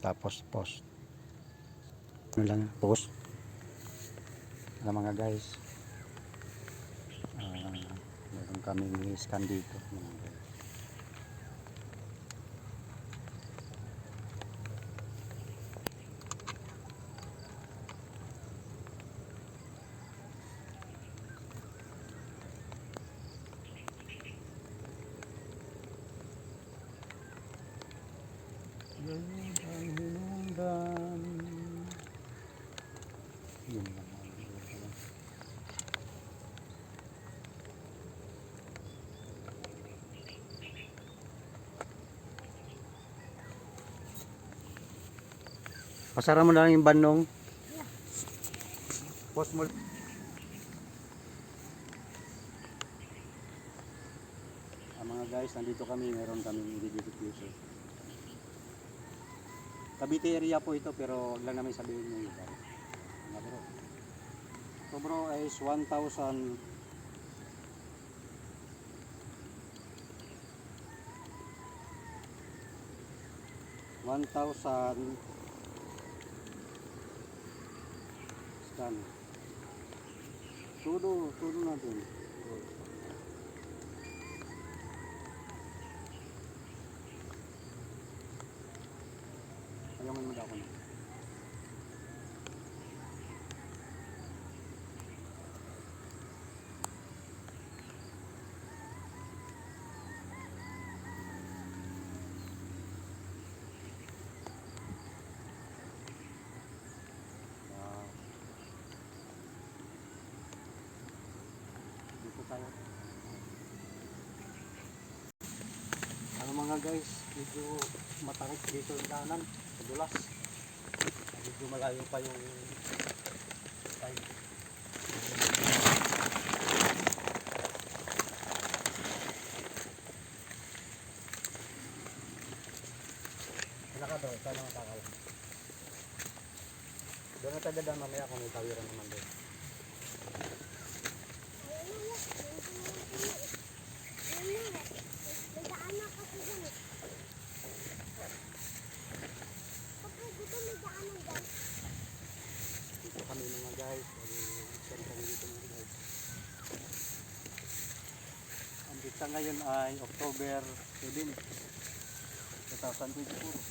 tapos post ano lang post ano mga guys. Ah meron kaming scan dito. Mga guys Pasara mo na lang yung banong. Post mo. Ah, mga guys, nandito kami, meron kami i-diffuser. Cavite area po ito pero wag lang namin sabihin yung lugar. Mga bro. Ito bro is 1,000 1,000 scan. Todo, todo natin. Ayaw mo daw ko na. Tayo. Ano mga guys, medyo matangit dito yung daanan, madulas. Medyo malayo pa yung side. Wala ka daw, saan ang takal? Doon na tayo dadaan mamaya kung may tawiran naman doon. Dito kami mga guys. Saan kami dito mga guys. Ang dita ngayon ay October 7, 2024.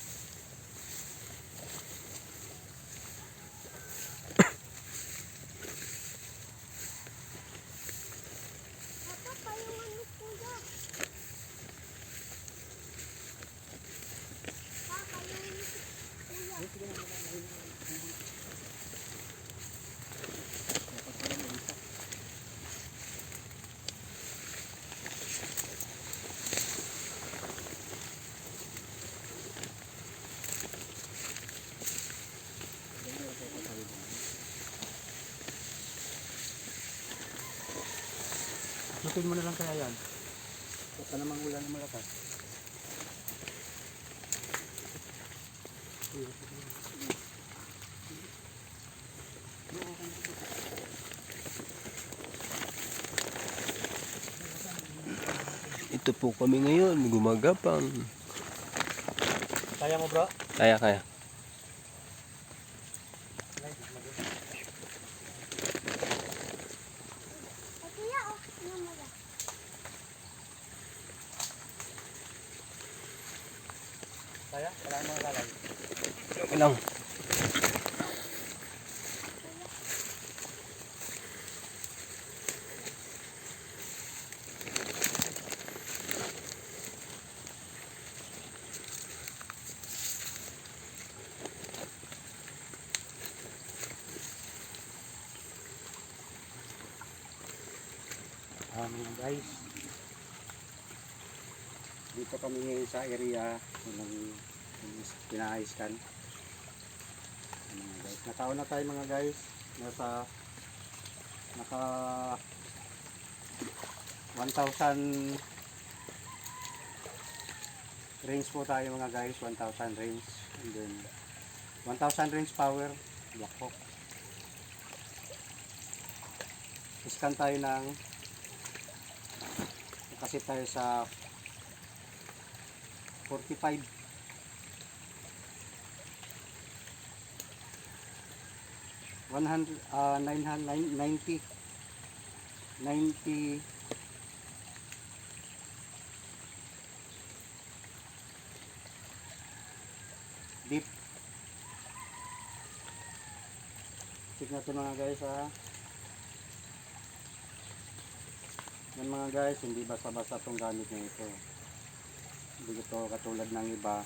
Lupin mo na lang kaya yan. Huwag ka namang ulan na malakas. Ito po kami ngayon, gumagapang. Kaya mo bro? Kaya. Kaya? Wala mga lalay. Okay lang. Ah, mga guys. Dito kami ngayon sa area ng pinaayos kan. Nakaon na tayo mga guys. Nasa naka 1,000 range po tayo mga guys. 1,000 range. And then 1,000 range power. Black Hawk. Scan tayo ng kasi tayo sa 45 100, ah 990. 90. Deep. Check natin mga guys ha. Yan mga guys, hindi basta-basta itong gamit na ito. Hindi ito katulad ng iba.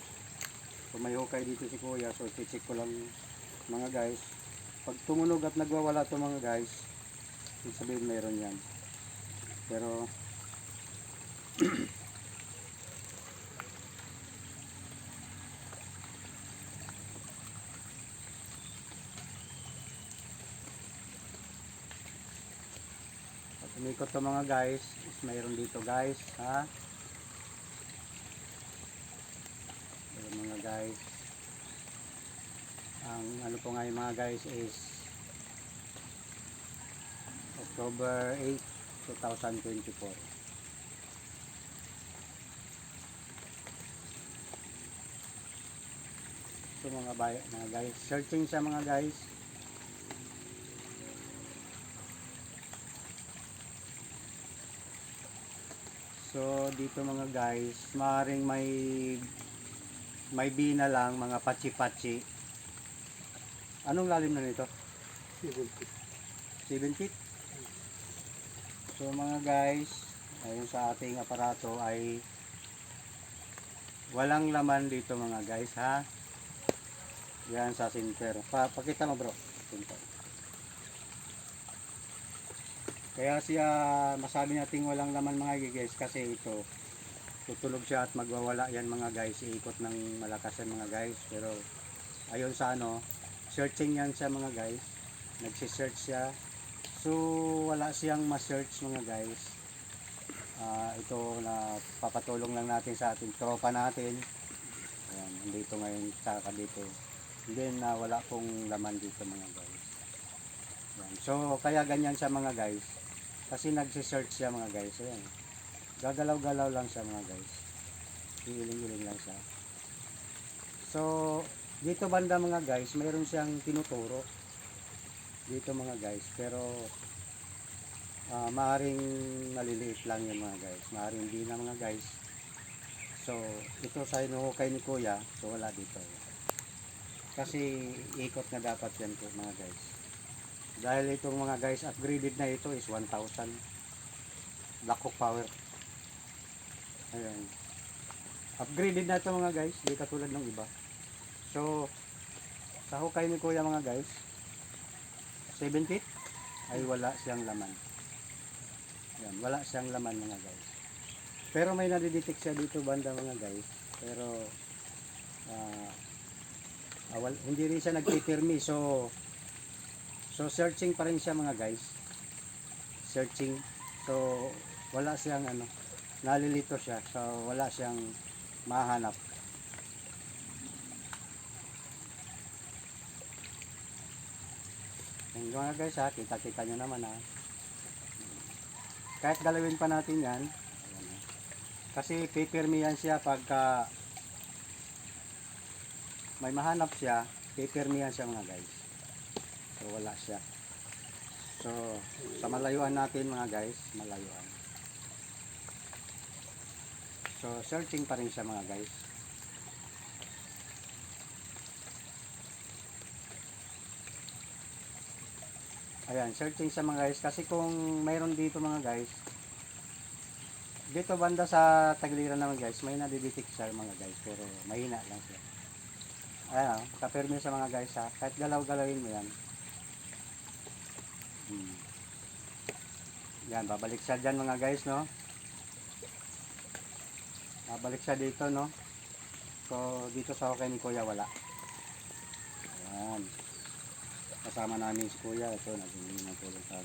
Kung may hukay dito si kuya, so check ko lang mga guys. Pag tumunog at nagwawala to mga guys, ibig sabihin meron yan. Pero umikot to mga guys, is mayroon dito guys, ha? Mayroon mga guys. Ang ano po nga yung mga guys is October 8, 2024. So mga, bay, mga guys, searching sa mga guys. So dito mga guys, maaaring may may bina lang mga pachi-pachi. Anong lalim na nito? 7 feet. So mga guys, ayon sa ating aparato ay walang laman dito mga guys ha. Yan sa center. Pa pakita mo bro. Center. Kaya siya masabi nating walang laman mga guys kasi ito tutulog siya at magwawala yan mga guys iikot ng malakas yan mga guys pero ayon sa ano searching yan siya mga guys. Nagsisearch siya. So wala siyang ma-search mga guys. Ah, ito na papatulong lang natin sa ating tropa natin. Ayan nandito ngayon saka dito. Then na wala pong laman dito mga guys. Ayan. so kaya ganyan siya mga guys. Kasi nagsisearch siya mga guys. Ayan. Gagalaw-galaw lang siya mga guys. Iiling-iling lang siya. So dito banda mga guys mayroon siyang tinuturo. Dito mga guys pero ah maaring maliliit lang yung mga guys. Maaring hindi na mga guys. So ito sa inuhukay ni kuya so wala dito. Kasi ikot na dapat yan po mga guys. Dahil itong mga guys upgraded na ito is 1000 Black Hawk power. Ayan. Upgraded na ito mga guys, di katulad ng iba. So, sa hukay ni kuya mga guys, 7 feet, ay wala siyang laman. Ayan, wala siyang laman mga guys. Pero may nadidetect siya dito banda mga guys. Pero, ah, ah, wal- hindi rin siya nagpipirmi. So, so searching pa rin siya mga guys. Searching. So, wala siyang ano, nalilito siya so wala siyang mahanap yung mga guys ha? Kita kita nyo naman ha? Kahit galawin pa natin yan kasi pipirmi yan siya pagka may mahanap siya pipirmi yan siya mga guys. So wala siya. So sa malayuan natin mga guys malayuan. So, searching pa rin siya mga guys. Ayan, searching siya mga guys. Kasi kung mayroon dito mga guys, dito banda sa tagliran naman guys, may nadidetect siya mga guys. Pero mahina lang siya. Ayan, kapirmi sa mga guys ha. Kahit galaw-galawin mo yan. Hmm. Yan, babalik siya dyan mga guys, no? Babalik siya dito, no? So, dito sa okay ni Kuya, wala. Ayan. Kasama namin si Kuya. Ito, naging ng tulong sa.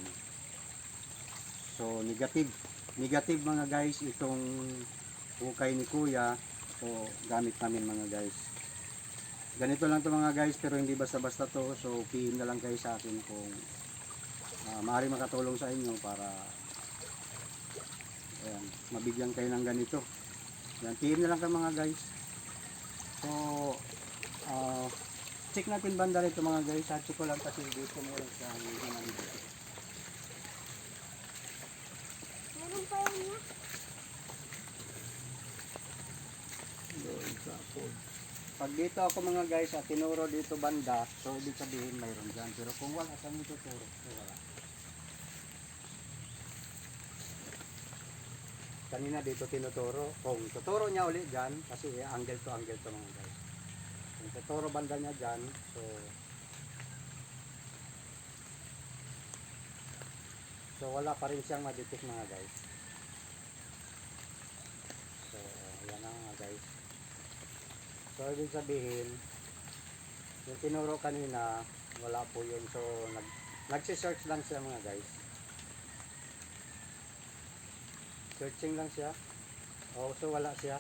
So, negative. Negative mga guys, itong hukay ni Kuya. So, gamit namin mga guys. Ganito lang to mga guys, pero hindi basta-basta to. So, PM na lang kayo sa akin kung uh, maaari makatulong sa inyo para ayan, mabigyan kayo ng ganito. Yan, PM na lang kayo mga guys. So, ah, check natin banda rito mga guys. Ha? Check ko lang kasi dito meron siya. Hindi naman dito. Meron pa yun niya. Doon sa pod. Pag dito ako mga guys, at tinuro dito banda, so ibig sabihin mayroon dyan. Pero kung wala, saan mo tuturo? So wala. Kanina dito tinuturo. Kung tuturo niya ulit dyan, kasi angle to angle to mga guys. Kung tuturo banda niya dyan, so So wala pa rin siyang madetect mga guys. So ayan na mga guys. So ibig sabihin, yung tinuro kanina, wala po yun. So nag nagsi-search lang siya mga guys. Searching lang siya. Oh, so wala siya.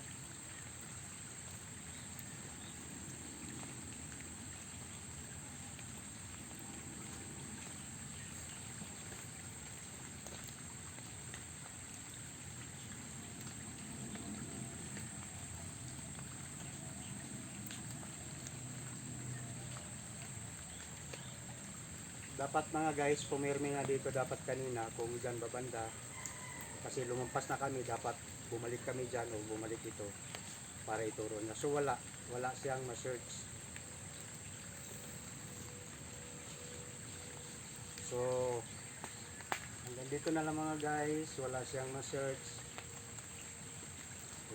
Dapat mga guys, pumirmi nga dito dapat kanina kung dyan babanda. Kasi lumampas na kami, dapat bumalik kami dyan o bumalik ito para ituro niya. So wala, wala siyang ma-search. So, hanggang dito na lang mga guys, wala siyang ma-search.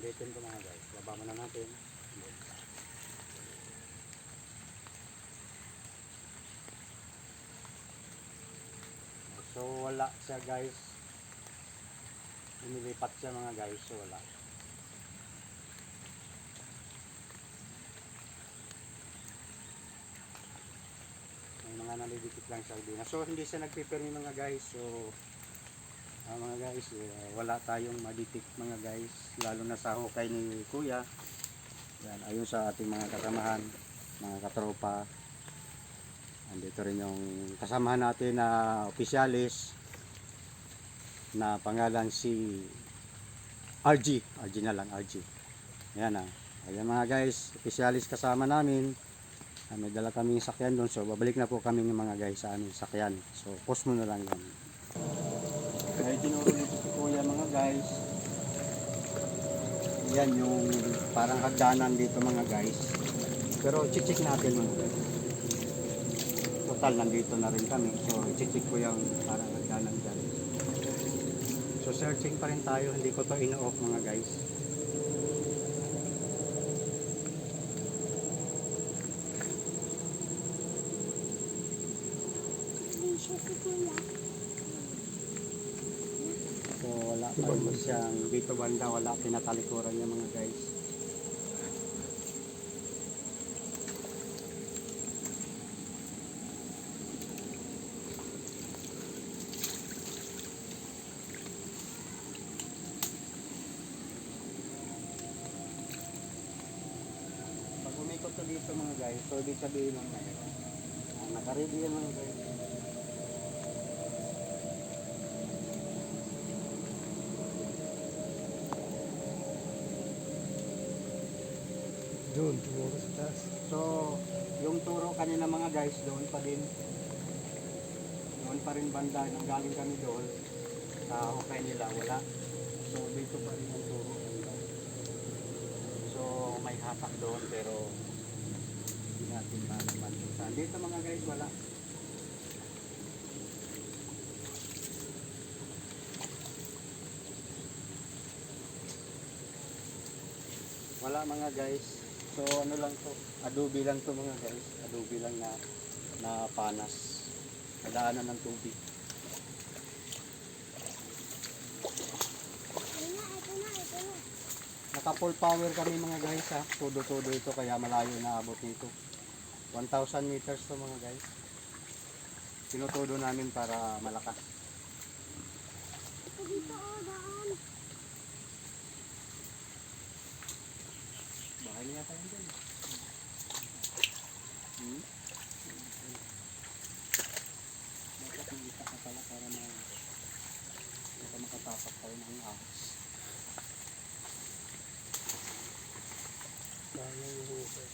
Ulitin ko mga guys, baba mo na natin. So wala siya guys. Inilipat siya mga guys, so wala. May mga nalidikit lang sa na. So hindi siya nagpipirmi mga guys. So ah, mga guys, eh, wala tayong madetect mga guys. Lalo na sa hukay ni Kuya. Yan, ayun sa ating mga kasamahan, mga katropa. Andito rin yung kasamahan natin na opisyalis na pangalan si RG. RG na lang, RG. Ayan ah. Ayan mga guys, opisyalis kasama namin. Ah, may dala kaming sakyan doon. So babalik na po kami ng mga guys sa aming sakyan. So post mo na lang yan. Ay tinuro dito mga guys. Yan yung parang hagdanan dito mga guys. Pero check natin mga guys total nandito na rin kami. So, i-check ko yung parang hagdanan dyan. So, searching pa rin tayo. Hindi ko to ino-off mga guys. So, wala pa siyang dito banda. Wala pinatalikuran niya mga guys. Pag umikot to dito mga guys, so ibig sabihin ng mayroon. Ah, nakaready yan mga guys. Doon, tumuro sa taas. So, yung turo kanina mga guys, doon pa din. Doon pa rin banda, nang galing kami doon. Sa hukay nila, wala. So, dito pa rin ang turo. So, may hatak doon, pero natin manumantusan. Dito mga guys, wala. Wala mga guys. So ano lang to, adobe lang to mga guys. Adobe lang na na panas. Nadaanan ng tubig. Naka full power kami mga guys ha. Todo-todo ito kaya malayo na abot nito. 1,000 meters to mga guys. Tinutodo namin para malakas. Ito dito, oh, daan. Bahay niya tayo dyan. Hmm? Dapat magita ka pala para na baka makatapak tayo ng ahos. Sayang yung hukay.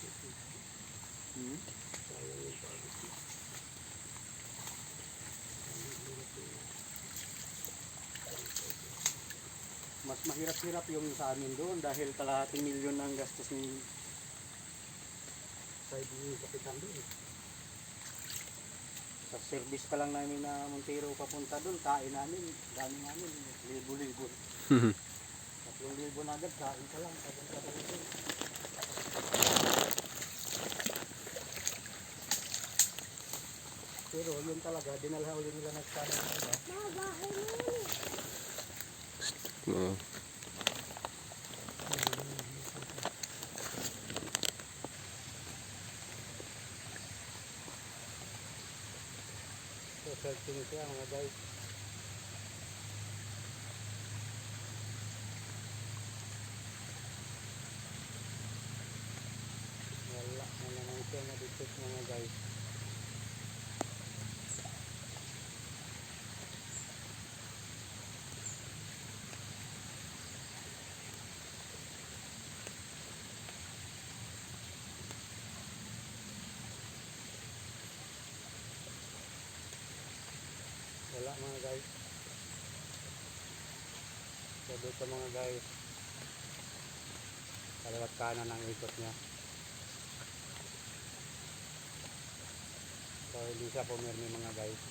Hmm? Sayang mas mahirap-hirap yung sa amin doon dahil kalahating milyon ang gastos ni sa ni Kapitan doon. Sa service pa lang namin na Montero papunta doon, kain namin, dami namin, libo-libo. Tatlong libo na agad, kain ka lang, papunta doon. Pero yun talaga, dinalhan ulit nila ng sana ng iba. Mga bahay na yun eh. Oo. So, searching siya mga guys. Wala na naman siya na-detect mga guys. So dito mga guys. Kaliwat kanan ang ikot niya. So hindi siya pumirmi mga guys.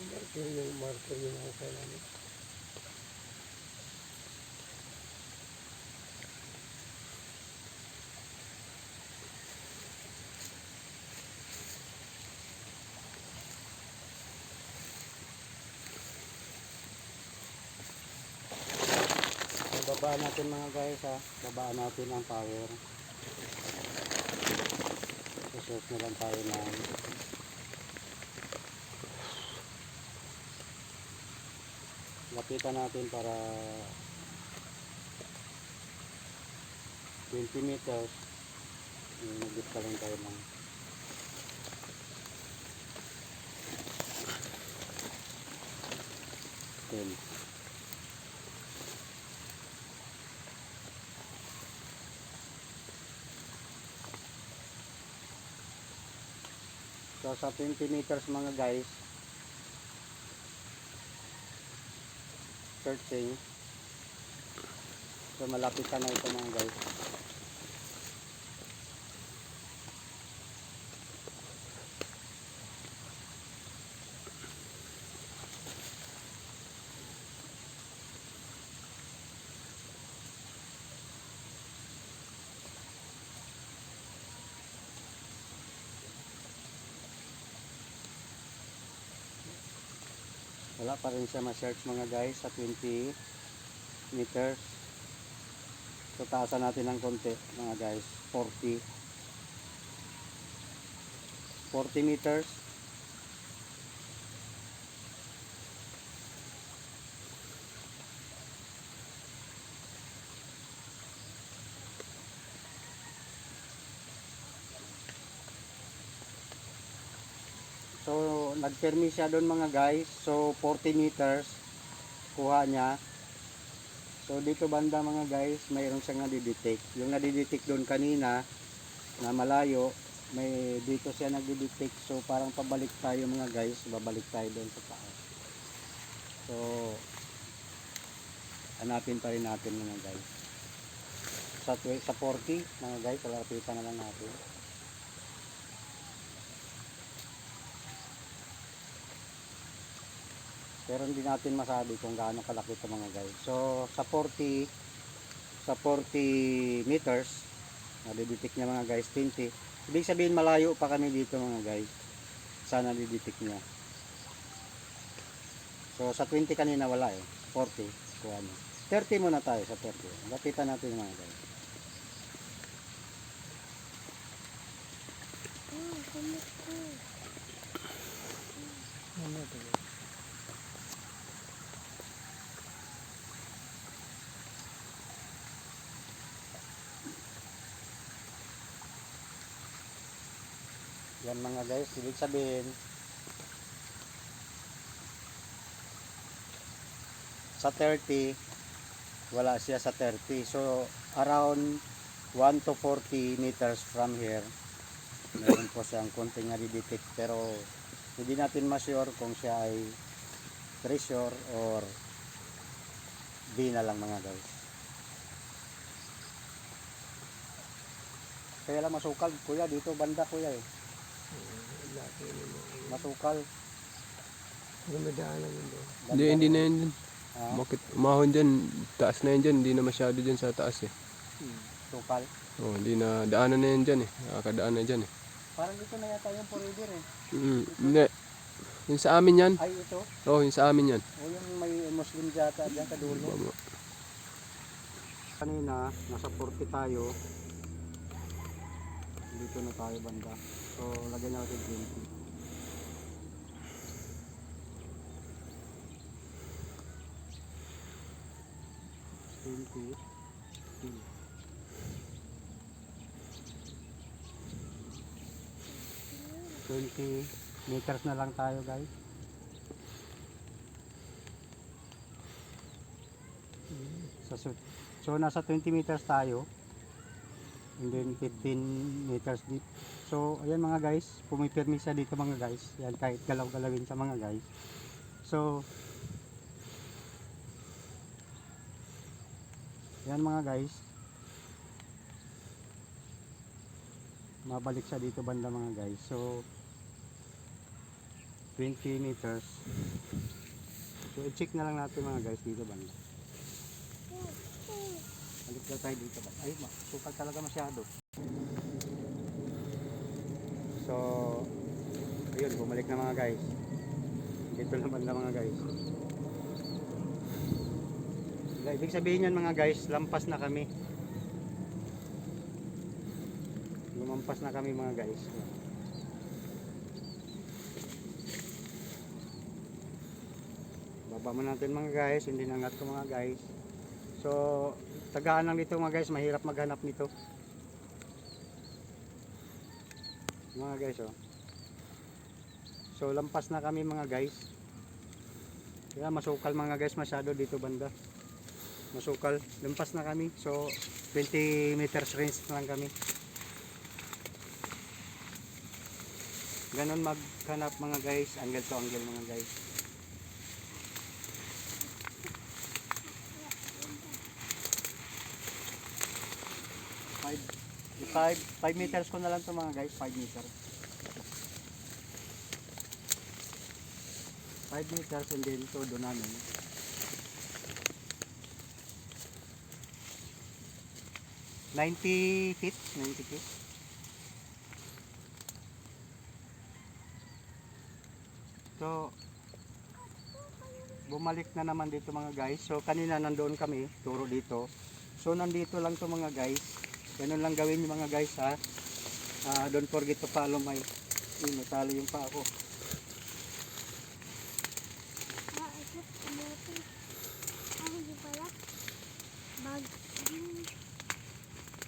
Marker yung marker yung ako kailangan. So, baba natin mga guys ha. Babaan natin ang power. Susunod na lang tayo ng lapitan natin para 20 meters nagdip ka lang tayo ng ten Sa 20 meters mga guys, searching. So malapit na ito mga guys. Wala pa rin siya ma-search mga guys sa 20 meters. So taasan natin ng konti mga guys. 40. 40 meters. So, nagpermi siya doon mga guys. So, 40 meters kuha niya. So, dito banda mga guys, mayroon siyang nadidetect. Yung nadidetect doon kanina, na malayo, may dito siya nagdidetect. So, parang pabalik tayo mga guys. Babalik tayo doon sa taas. So, hanapin pa rin natin mga guys. Sa, sa 40 mga guys, lalapitan na lang natin. Pero hindi natin masabi kung gaano kalaki ito mga guys so sa 40 sa 40 meters nadidetect niya mga guys 20 ibig sabihin malayo pa kami dito mga guys. Sa nadidetect niya. So sa 20 kanina wala eh. 40 kuha niya. 30 muna tayo sa 30 lapitan natin mga guys. Ah, kumot ko. Yan mga guys ibig sabihin sa 30 wala siya sa 30 so around 1 to 40 meters from here meron po siyang konting detect pero hindi natin ma-sure kung siya ay treasure or di na lang mga guys. Kaya lang masukal kuya dito banda kuya eh. Laki naman. Masukal. Gumadaanan mo doon. Hindi, hindi na yan dyan. Ah, Bakit umahon dyan? Taas na yan dyan. Hindi na masyado dyan sa taas eh. sukal. Oh, hindi na daanan na yan dyan eh. Nakakadaan na dyan eh. Parang dito na yata yung forever eh. Mm, hindi. Yung sa amin yan. Ay ito. Oh, yung sa amin yan. O yung may Muslim data diyan sa dulo. Kanina, nasa 40 tayo. Dito na tayo banda. So, lagyan natin 20. Twenty. Twenty meters na lang tayo guys. So, so nasa 20 meters tayo. And then 15 meters deep. So ayan mga guys, pumipirmi siya dito mga guys. Yan kahit galaw-galawin sa mga guys. So Yan mga guys. Mabalik siya dito banda mga guys. So 20 meters. So i-check na lang natin mga guys dito banda. Balik na tayo dito? Ay, ma- sukal talaga masyado. So, ayun, bumalik na mga guys. Dito naman na mga guys. Ibig sabihin yan mga guys, lampas na kami. Lumampas na kami mga guys. Baba mo natin mga guys, hindi nangat ko mga guys. So, tagaan lang dito mga guys, mahirap maghanap nito. Mga guys, oh. So, lampas na kami mga guys. Kaya masukal mga guys masyado dito banda. Masukal, lampas na kami. So, 20 meters range lang kami. Ganon maghanap mga guys, angle to angle mga guys. 5 5 meters ko na lang to mga guys 5 meters 5 meters and then to do namin Ninety feet, ninety feet. So, bumalik na naman dito mga guys. So, kanina nandoon kami, turo dito. So, nandito lang to mga guys. Ganun lang gawin yung mga guys ha. Ah, don't forget to follow my Yun, natalo yung pa ako.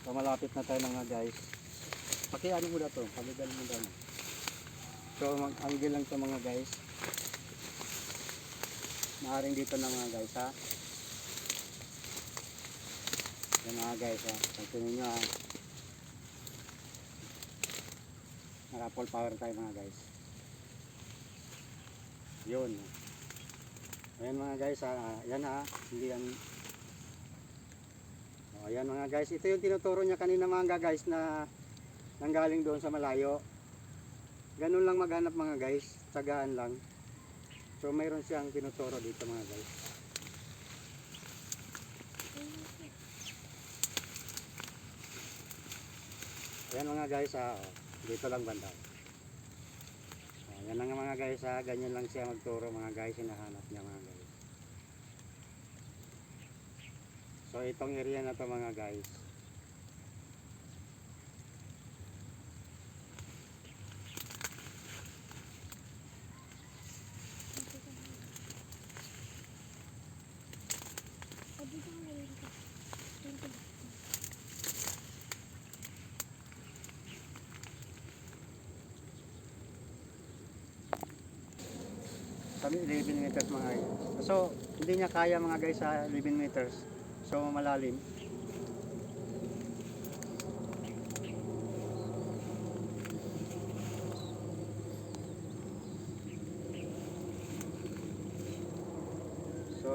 So, malapit na tayo na nga guys. Pakiano mo na to, paligal mo na. So, mag-angle lang to mga guys. Maaring dito na mga guys ha. Yan mga guys ha. Pagtingin nyo ha. Naka full power tayo mga guys. Yun. Ayan mga guys ha. Yan ha. Hindi yan o, ayan mga guys, ito yung tinuturo niya kanina mga guys na nanggaling doon sa malayo. Ganun lang maghanap mga guys, tsagaan lang. So mayroon siyang tinuturo dito mga guys. Ayan mga guys, ah, dito lang banda. Ayan lang mga guys, ah, ganyan lang siya magturo mga guys, hinahanap niya mga guys. So itong area na to mga guys. Ano namin 11 meters mga guys. So, hindi niya kaya mga guys sa 11 meters. So, malalim. So,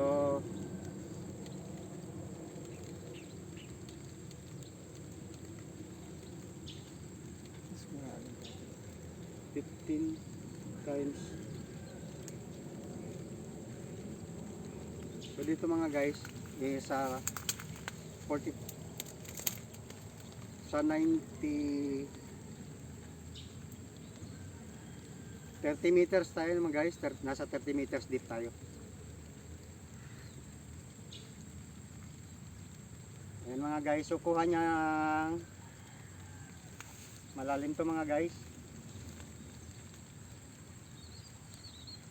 Fifteen times dito mga guys, is sa 40 sa 90 30 meters tayo mga guys, nasa 30 meters deep tayo. Ayan mga guys, so kuha niya malalim to mga guys.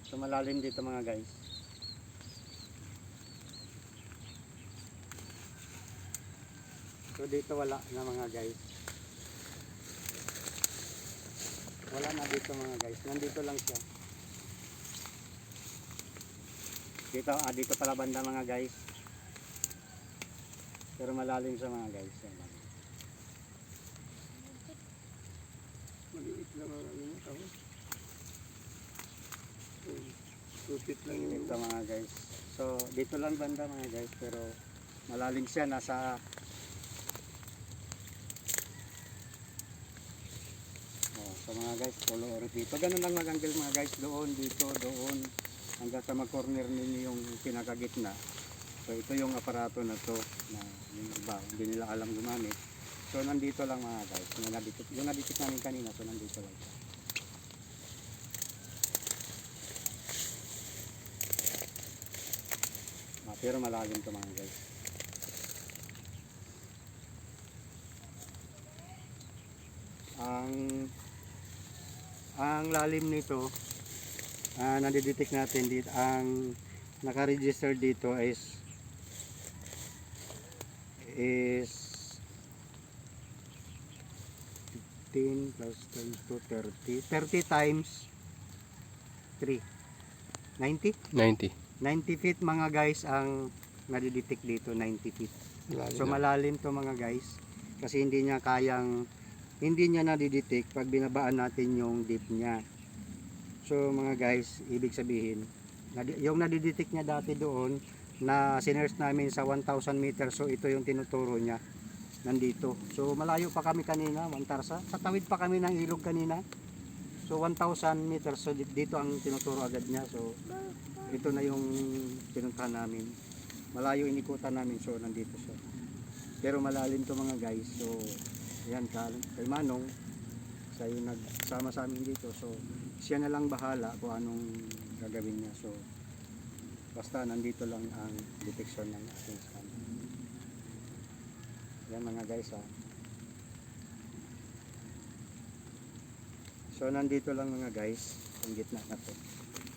So malalim dito mga guys. Dito wala na mga guys. Wala na dito mga guys. Nandito lang siya. Dito, ah, dito pala banda mga guys. Pero malalim sa mga guys. Yan lang. Maliit lang ang ano mo tao. Lupit lang yung Dito mga guys. So dito lang banda mga guys. Pero malalim siya. Nasa so mga guys, follow or dito. Ganun lang mag-angle mga guys. Doon, dito, doon. Hanggang sa mag-corner ninyo yung pinakagitna. So ito yung aparato na to na yung iba, hindi nila alam gumamit. So nandito lang mga guys. Yung naditik, yung naditik namin kanina, so nandito lang siya. Ah, pero malalim to mga guys. Ang ang lalim nito ah nadidetect natin dito ang naka-register dito is is 15 plus 10 to 30 30 times 3 90 90. 90 feet mga guys ang nadidetect dito 90 feet lalim. so malalim to mga guys kasi hindi niya kayang hindi niya nadidetect pag binabaan natin yung deep niya. So mga guys ibig sabihin yung nadidetect niya dati doon na sinners namin sa 1000 meters so ito yung tinuturo niya nandito. So malayo pa kami kanina Mantarsa sa tawid pa kami ng ilog kanina. So 1000 meters so di- dito ang tinuturo agad niya. So ito na yung pinuntahan namin. Malayo inikutan namin so nandito siya. Pero malalim to mga guys so yan ka, kay Manong. Siya yung nagsama sa amin dito. So siya na lang bahala kung anong gagawin niya. So basta nandito lang ang detection ng ating scan yan mga guys ha so nandito lang mga guys ang gitna na to.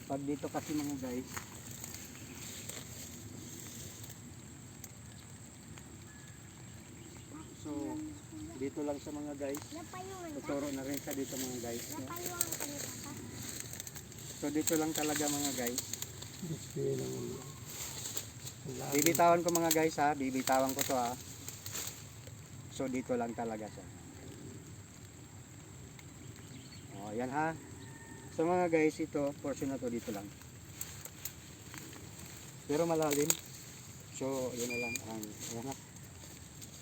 Pag dito kasi mga guys so dito lang sa mga guys. Tuturo na rin sa dito mga guys no? So dito lang talaga mga guys. Bibitawan ko mga guys ha? Bibitawan ko to ha? So dito lang talaga siya. Oh yan ha? So mga guys ito portion na to dito lang. Pero malalim. So yun na lang ang yan ha?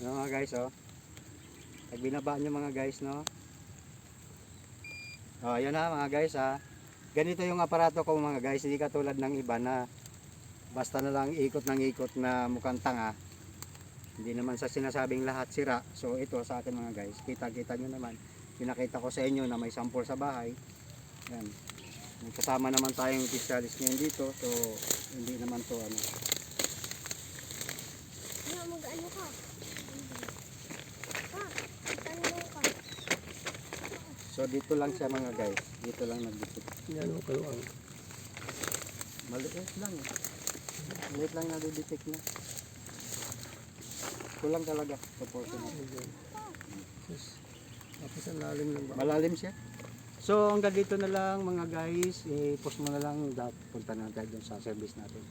Yan mga guys oh pag binaba nyo mga guys no? Oh yun ha mga guys ha ganito yung aparato ko mga guys. Hindi katulad ng iba na basta na lang ikot ng ikot na mukhang tanga. Hindi naman sa sinasabing lahat sira. So ito sa akin mga guys. Kita kita nyo naman. Pinakita ko sa inyo na may sample sa bahay. Yan. May kasama naman tayong specialist ngayon dito. So hindi naman to Ano, mag-ano ka? Pa, itanong ka. So dito lang siya mga guys dito lang nagdikit Yan o kayo ang maliit lang eh. maliit lang nadidetect na kulang talaga proportional Ayan. Tapos, ang lalim ng ba? Malalim siya. So hanggang dito na lang mga guys, i-post mo na lang, punta na tayo dun sa service natin.